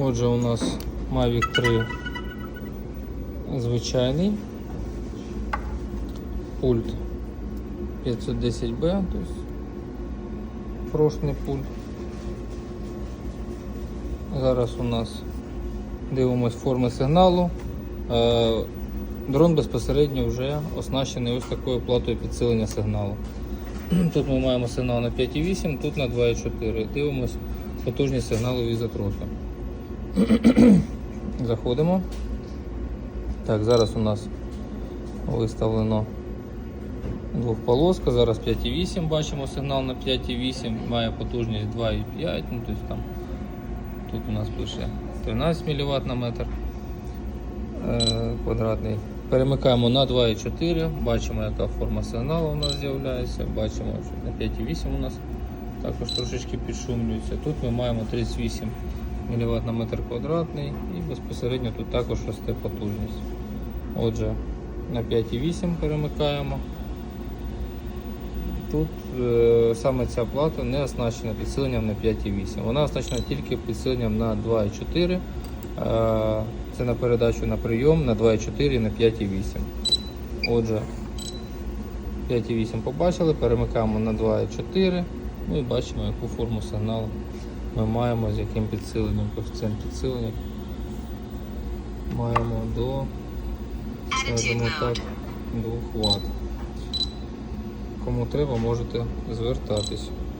Отже, у нас Mavic 3 звичайний. Пульт 510B, то есть прошний пульт. Зараз у нас дивимось форми сигналу. Е, Дрон безпосередньо вже оснащений ось такою платою підсилення сигналу. Тут ми маємо сигнал на 5,8, тут на 2,4. Дивимось потужність сигналу від затроти. Заходимо. Так, зараз у нас виставлено двохполоска, зараз 5,8 бачимо сигнал на 5,8, має потужність 2,5, ну тобто там тут у нас пише 13 мВт на метр е, квадратний. Перемикаємо на 2,4, бачимо, яка форма сигналу у нас з'являється, бачимо, що на 5,8 у нас також трошечки підшумлюється. Тут ми маємо 38 мВт на метр квадратний і безпосередньо тут також росте потужність. Отже, на 5,8 перемикаємо. Тут е, саме ця плата не оснащена підсиленням на 5,8. Вона оснащена тільки підсиленням на 2,4. Е, це на передачу на прийом на 2,4 і на 5,8. Отже, 5,8 побачили, перемикаємо на 2,4. Ну і бачимо, яку форму сигналу ми маємо, з яким підсиленням, коефіцієнт підсилення маємо до, скажімо так, 2 Вт. Кому треба, можете звертатись.